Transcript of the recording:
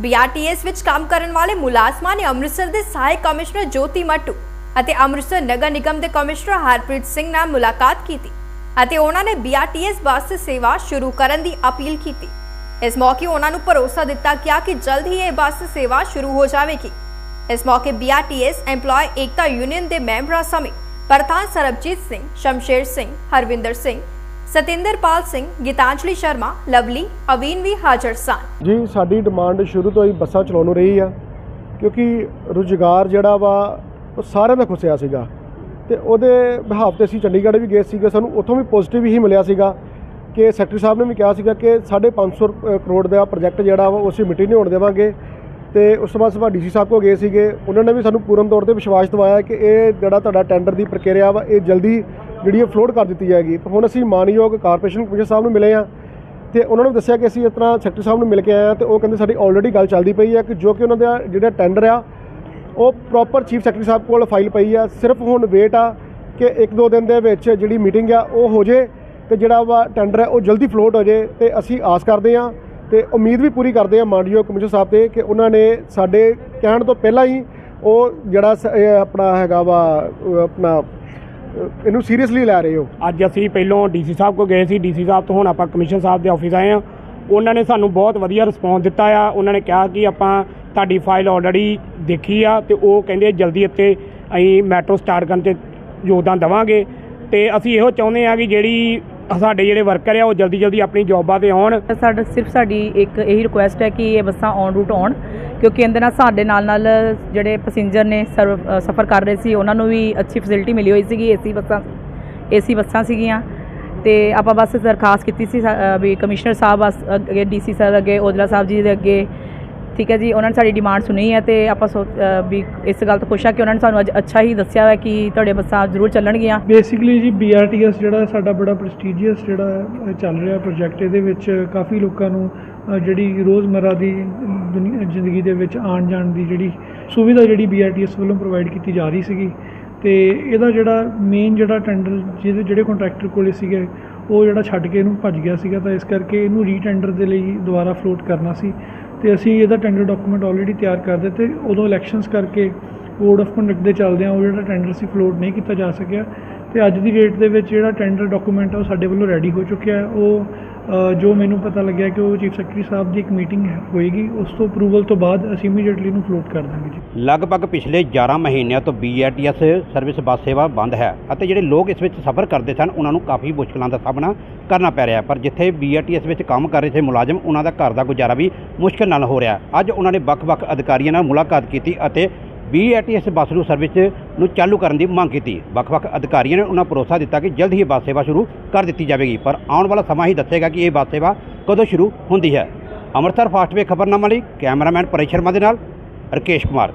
BRTS ਵਿੱਚ ਕੰਮ ਕਰਨ ਵਾਲੇ ਮੁਲਾਜ਼ਮਾਂ ਨੇ ਅੰਮ੍ਰਿਤਸਰ ਦੇ ਸਹਾਇਕ ਕਮਿਸ਼ਨਰ ਜੋਤੀ ਮੱਟੂ ਅਤੇ ਅੰਮ੍ਰਿਤਸਰ ਨਗਰ ਨਿਗਮ ਦੇ ਕਮਿਸ਼ਨਰ ਹਰਪ੍ਰੀਤ ਸਿੰਘ ਨਾਲ ਮੁਲਾਕਾਤ ਕੀਤੀ ਅਤੇ ਉਹਨਾਂ ਨੇ ਬੀਆਰਟੀਐਸ ਬੱਸ ਸੇਵਾ ਸ਼ੁਰੂ ਕਰਨ ਦੀ ਅਪੀਲ ਕੀਤੀ। ਇਸ ਮੌਕੇ ਉਹਨਾਂ ਨੂੰ ਭਰੋਸਾ ਦਿੱਤਾ ਗਿਆ ਕਿ ਜਲਦ ਹੀ ਇਹ ਬੱਸ ਸੇਵਾ ਸ਼ੁਰੂ ਹੋ ਜਾਵੇਗੀ। ਇਸ ਮੌਕੇ ਬੀਆਰਟੀਐਸ EMPLOYE ਏਕਤਾ ਯੂਨੀਅਨ ਦੇ ਮੈਂਬਰਾਂ ਸਮੇਤ ਪ੍ਰਧਾਨ ਸਰਬਜੀਤ ਸਿੰਘ, ਸ਼ਮਸ਼ੇਰ ਸਿੰਘ, ਹਰਵਿੰਦਰ ਸਿੰਘ ਸਤਿੰਦਰਪਾਲ ਸਿੰਘ, ਗੀਤਾਂਜਲੀ ਸ਼ਰਮਾ, ਲਵਲੀ, ਅਵੀਨ ਵੀ ਹਾਜ਼ਰ ਸਨ। ਜੀ, ਸਾਡੀ ਡਿਮਾਂਡ ਸ਼ੁਰੂ ਤੋਂ ਹੀ ਬੱਸਾਂ ਚਲਾਉਣ ਨੂੰ ਰਹੀ ਆ, ਕਿਉਂਕਿ ਰੁਜ਼ਗਾਰ ਜਿਹੜਾ ਵਾ, ਉਹ ਸਾਰਿਆਂ ਦਾ ਖੁੱਸਿਆ ਸੀਗਾ। ਤੇ ਉਹਦੇ ਬਿਹਾਫ ਤੇ ਅਸੀਂ ਚੰਡੀਗੜ੍ਹ ਵੀ ਗਏ ਸੀਗੇ, ਸਾਨੂੰ ਉੱਥੋਂ ਵੀ ਪੋਜ਼ਿਟਿਵ ਹੀ ਮਿਲਿਆ ਸੀਗਾ ਕਿ ਸੈਕਟਰੀ ਸਾਹਿਬ ਨੇ ਵੀ ਕਿਹਾ ਸੀਗਾ ਕਿ 550 ਰੁਪ- ਕਰੋੜ ਦਾ ਪ੍ਰੋਜੈਕਟ ਜਿਹੜਾ ਵਾ, ਉਹ ਅਸੀਂ ਮਿੱਟੀ ਨਹੀਂ ਹੋਣ ਦੇਵਾਂਗੇ। ਤੇ ਉਸ ਤੋਂ ਬਾਅਦ ਸਭਾ ਡੀਸੀ ਸਾਹਿਬ ਕੋਲ ਗਏ ਸੀਗੇ, ਉਹਨਾਂ ਨੇ ਵੀ ਸਾਨੂੰ ਪੂਰਨ ਤੌਰ ਤੇ ਵਿਸ਼ਵਾਸ ਦਿਵਾਇਆ ਕਿ ਇਹ ਜਿਹੜਾ ਤੁਹਾਡਾ ਟੈਂਡਰ ਦੀ ਪ੍ਰਕਿਰਿਆ ਵਾ, ਇਹ ਜਲਦੀ ਜਿਹੜੀ ਉਹ ਫਲੋਟ ਕਰ ਦਿੱਤੀ ਜਾਏਗੀ ਤਾਂ ਹੁਣ ਅਸੀਂ ਮਾਨਯੋਗ ਕਾਰਪੋਰੇਸ਼ਨ ਕਮਿਸ਼ਨਰ ਸਾਹਿਬ ਨੂੰ ਮਿਲੇ ਆ ਤੇ ਉਹਨਾਂ ਨੂੰ ਦੱਸਿਆ ਕਿ ਅਸੀਂ ਇਸ ਤਰ੍ਹਾਂ ਸੈਕਟਰੀ ਸਾਹਿਬ ਨੂੰ ਮਿਲ ਕੇ ਆਏ ਆ ਤੇ ਉਹ ਕਹਿੰਦੇ ਸਾਡੀ ਆਲਰੇਡੀ ਗੱਲ ਚੱਲਦੀ ਪਈ ਆ ਕਿ ਜੋ ਕਿ ਉਹਨਾਂ ਦਾ ਜਿਹੜਾ ਟੈਂਡਰ ਆ, ਉਹ ਪ੍ਰੋਪਰ ਚੀਫ ਸੈਕਟਰੀ ਸਾਹਿਬ ਕੋਲ ਫਾਈਲ ਪਈ ਆ। ਸਿਰਫ ਹੁਣ ਵੇਟ ਆ ਕਿ ਇੱਕ ਦੋ ਦਿਨ ਦੇ ਵਿੱਚ ਜਿਹੜੀ ਮੀਟਿੰਗ ਆ, ਉਹ ਹੋ ਜੇ ਤੇ ਜਿਹੜਾ ਵਾ ਟੈਂਡਰ ਹੈ ਉਹ ਜਲਦੀ ਫਲੋਟ ਹੋ ਜੇ ਤੇ ਅਸੀਂ ਆਸ ਕਰਦੇ ਆ ਤੇ ਉਮੀਦ ਵੀ ਪੂਰੀ ਕਰਦੇ ਆ ਮਾਨਯੋਗ ਕਮਿਸ਼ਨਰ ਸਾਹਿਬ ਤੇ ਕਿ ਉਹਨਾਂ ਨੇ ਸਾਡੇ ਕਹਿਣ ਤੋਂ ਪਹਿਲਾਂ ਹੀ ਉਹ ਜਿਹੜਾ ਸ- ਆਪਣਾ ਹੈਗਾ ਵਾ ਆਪਣਾ ਅਹ ਇਹਨੂੰ ਸੀਰੀਅਸਲੀ ਲੈ ਰਹੇ ਹੋ? ਅੱਜ ਅਸੀਂ ਪਹਿਲੋਂ ਡੀਸੀ ਸਾਹਿਬ ਕੋ ਗਏ ਸੀ। ਡੀਸੀ ਸਾਹਿਬ ਤੋਂ ਹੁਣ ਆਪਾਂ ਕਮਿਸ਼ਨਰ ਸਾਹਿਬ ਦੇ ਆਫਿਸ ਆਏ ਆ ਉਹਨਾਂ ਨੇ ਸਾਨੂੰ ਬਹੁਤ ਵਧੀਆ ਰਿਸਪੌਂਸ ਦਿੱਤਾ ਆ। ਉਹਨਾਂ ਨੇ ਕਿਹਾ ਕਿ ਆਪਾਂ ਤੁਹਾਡੀ ਫਾਈਲ ਆਲਰੇਡੀ ਦੇਖੀ ਆ ਤੇ ਉਹ ਕਹਿੰਦੇ ਜਲਦੀ ਇੱਥੇ ਅਸੀਂ ਮੈਟਰੋ ਸਟਾਰਟ ਕਰਨ ਤੇ ਯੋਗਦਾਨ ਦੇਵਾਂਗੇ। ਤੇ ਅਸੀਂ ਇਹੋ ਚਾਹੁੰਦੇ ਆ ਕਿ ਜਿਹੜੀ ਸਾਡੇ ਜਿਹੜੇ ਵਰਕਰ ਆ ਉਹ ਜਲਦੀ ਜਲਦੀ ਆਪਣੀ ਜੌਬਾਂ ਤੇ ਆਉਣ। ਸਾਡਾ ਸਿਰਫ ਸਾਡੀ ਇੱਕ ਇਹੀ ਰਿਕੁਐਸਟ ਹੈ ਕਿ ਇਹ ਬੱਸਾਂ ਔਨ ਰੂਟ ਆਉਣ। ਕਿਉਂਕਿ ਇਹਦੇ ਨਾਲ ਸਾਡੇ ਨਾਲ ਨਾਲ ਜਿਹੜੇ ਪੈਸੇਂਜਰ ਨੇ ਸਫ਼ਰ ਕਰ ਰਹੇ ਸੀ, ਉਹਨਾਂ ਨੂੰ ਵੀ ਅੱਛੀ ਫੈਸਿਲਿਟੀ ਮਿਲੀ ਹੋਈ ਸੀਗੀ, ਏਸੀ ਬੱਸਾਂ ਏਸੀ ਬੱਸਾਂ ਸੀਗੀਆਂ। ਤੇ ਆਪਾਂ ਬਸ ਦਰਖਾਸਤ ਕੀਤੀ ਸੀ ਵੀ ਕਮਿਸ਼ਨਰ ਸਾਹਿਬ ਬਸ ਅੱਗੇ, ਡੀਸੀ ਸਰ ਅੱਗੇ ਔਜਲਾ ਸਾਹਿਬ ਜੀ ਦੇ ਅੱਗੇ ਠੀਕ ਹੈ ਜੀ, ਉਹਨਾਂ ਨੇ ਸਾਡੀ ਡਿਮਾਂਡ ਸੁਣੀ ਹੈ ਤੇ ਆਪਾਂ ਸੋਚ ਵੀ ਇਸ ਗੱਲ ਤੋਂ ਖੁਸ਼ ਆ ਕਿ ਉਹਨਾਂ ਨੇ ਸਾਨੂੰ ਅੱਜ ਅੱਛਾ ਹੀ ਦੱਸਿਆ ਹੈ ਕਿ ਤੁਹਾਡੇ ਬੱਸਾਂ ਜ਼ਰੂਰ ਚੱਲਣਗੀਆਂ। ਬੇਸਿਕਲੀ ਜੀ BRTS ਜਿਹੜਾ ਸਾਡਾ ਬੜਾ ਪ੍ਰੈਸਟੀਜੀਅਸ ਜਿਹੜਾ ਚੱਲ ਰਿਹਾ ਪ੍ਰੋਜੈਕਟ ਇਹਦੇ ਵਿੱਚ ਕਾਫੀ ਲੋਕਾਂ ਨੂੰ ਜਿਹੜੀ ਰੋਜ਼ਮਰਾ ਦੀ ਦੁਨੀ- ਜ਼ਿੰਦਗੀ ਦੇ ਵਿੱਚ ਆਉਣ ਜਾਣ ਦੀ ਜਿਹੜੀ ਸੁਵਿਧਾ ਜਿਹੜੀ BRTS ਵੱਲੋਂ ਪ੍ਰੋਵਾਈਡ ਕੀਤੀ ਜਾ ਰਹੀ ਸੀਗੀ। ਤੇ ਇਹਦਾ ਜਿਹੜਾ ਮੇਨ ਜਿਹੜਾ ਟੈਂਡਰ ਜਿਹਦੇ, ਜਿਹੜੇ ਕੰਟਰੈਕਟਰ ਕੋਲੇ ਸੀਗੇ, ਉਹ ਜਿਹੜਾ ਛੱਡ ਕੇ ਇਹਨੂੰ ਭੱਜ ਗਿਆ ਸੀਗਾ ਤਾਂ ਇਸ ਕਰਕੇ ਇਹਨੂੰ ਰੀਟੈਂਡਰ ਦੇ ਲਈ ਦੁਬਾਰਾ ਫਲੋਟ ਕਰਨਾ ਸੀ। ਤੇ ਅਸੀਂ ਇਹਦਾ ਟੈਂਡਰ ਡਾਕੂਮੈਂਟ ਆਲਰੇਡੀ ਤਿਆਰ ਕਰ ਦਿੱਤੇ ਉਦੋਂ ਇਲੈਕਸ਼ਨਸ ਕਰਕੇ ਕੋਡ ਆਫ ਕੰਡਕਟ ਦੇ ਚੱਲਦਿਆਂ ਉਹ ਜਿਹੜਾ ਟੈਂਡਰ ਸੀ ਫਲੋਟ ਨਹੀਂ ਕੀਤਾ ਜਾ ਸਕਿਆ ਤੇ ਅੱਜ ਦੀ ਡੇਟ ਦੇ ਵਿੱਚ ਜਿਹੜਾ ਟੈਂਡਰ ਡਾਕੂਮੈਂਟ ਆ ਉਹ ਸਾਡੇ ਵੱਲੋਂ ਰੈਡੀ ਹੋ ਚੁੱਕਿਆ ਹੈ। ਉਹ ਜੋ ਮੈਨੂੰ ਪਤਾ ਲੱਗਿਆ ਕਿ ਉਹ ਚੀਫ ਸੈਕਟਰੀ ਸਾਹਿਬ ਦੀ ਇੱਕ ਮੀਟਿੰਗ ਹੋਏਗੀ, ਉਸ ਤੋਂ ਅਪਰੂਵਲ ਤੋਂ ਬਾਅਦ ਅਸੀਂ ਇਮੀਡੀਏਟਲੀ ਇਹਨੂੰ ਫਲੋਟ ਕਰ ਦਾਂਗੇ ਜੀ। ਲਗਭਗ ਪਿਛਲੇ 11 ਮਹੀਨਿਆਂ ਤੋਂ BRTS ਸਰਵਿਸ ਬੱਸ ਸੇਵਾ ਬੰਦ ਹੈ ਅਤੇ ਜਿਹੜੇ ਲੋਕ ਇਸ ਵਿੱਚ ਸਫ਼ਰ ਕਰਦੇ ਸਨ, ਉਹਨਾਂ ਨੂੰ ਕਾਫੀ ਮੁਸ਼ਕਲਾਂ ਦਾ ਸਾਹਮਣਾ ਕਰਨਾ ਪੈ ਰਿਹਾ ਪਰ ਜਿੱਥੇ BRTS ਵਿੱਚ ਕੰਮ ਕਰ ਰਹੇ ਸੀ ਮੁਲਾਜ਼ਮ, ਉਹਨਾਂ ਦਾ ਘਰ ਦਾ ਗੁਜ਼ਾਰਾ ਵੀ ਮੁਸ਼ਕਲ ਨਾਲ ਹੋ ਰਿਹਾ ਅੱਜ ਉਹਨਾਂ ਨੇ ਵੱਖ-ਵੱਖ ਅਧਿਕਾਰੀਆਂ ਨਾਲ ਮੁਲਾਕਾਤ ਕੀਤੀ ਅਤੇ BRTS ਬੱਸ ਨੂੰ ਸਰਵਿਸ ਨੂੰ ਚਾਲੂ ਕਰਨ ਦੀ ਮੰਗ ਕੀਤੀ। ਵੱਖ-ਵੱਖ ਅਧਿਕਾਰੀਆਂ ਨੇ ਉਹਨਾਂ ਭਰੋਸਾ ਦਿੱਤਾ ਕਿ ਜਲਦ ਹੀ ਇਹ ਬੱਸ ਸੇਵਾ ਸ਼ੁਰੂ ਕਰ ਦਿੱਤੀ ਜਾਵੇਗੀ, ਪਰ ਆਉਣ ਵਾਲਾ ਸਮਾਂ ਹੀ ਦੱਸੇਗਾ ਕਿ ਇਹ ਬੱਸ ਸੇਵਾ ਕਦੋਂ ਸ਼ੁਰੂ ਹੁੰਦੀ ਹੈ। ਅੰਮ੍ਰਿਤਸਰ ਫਾਸਟਵੇ ਖਬਰਨਾਮਾ ਲਈ ਕੈਮਰਾਮੈਨ ਪਰੇ ਸ਼ਰਮਾ ਦੇ ਨਾਲ ਰਕੇਸ਼ ਕੁਮਾਰ।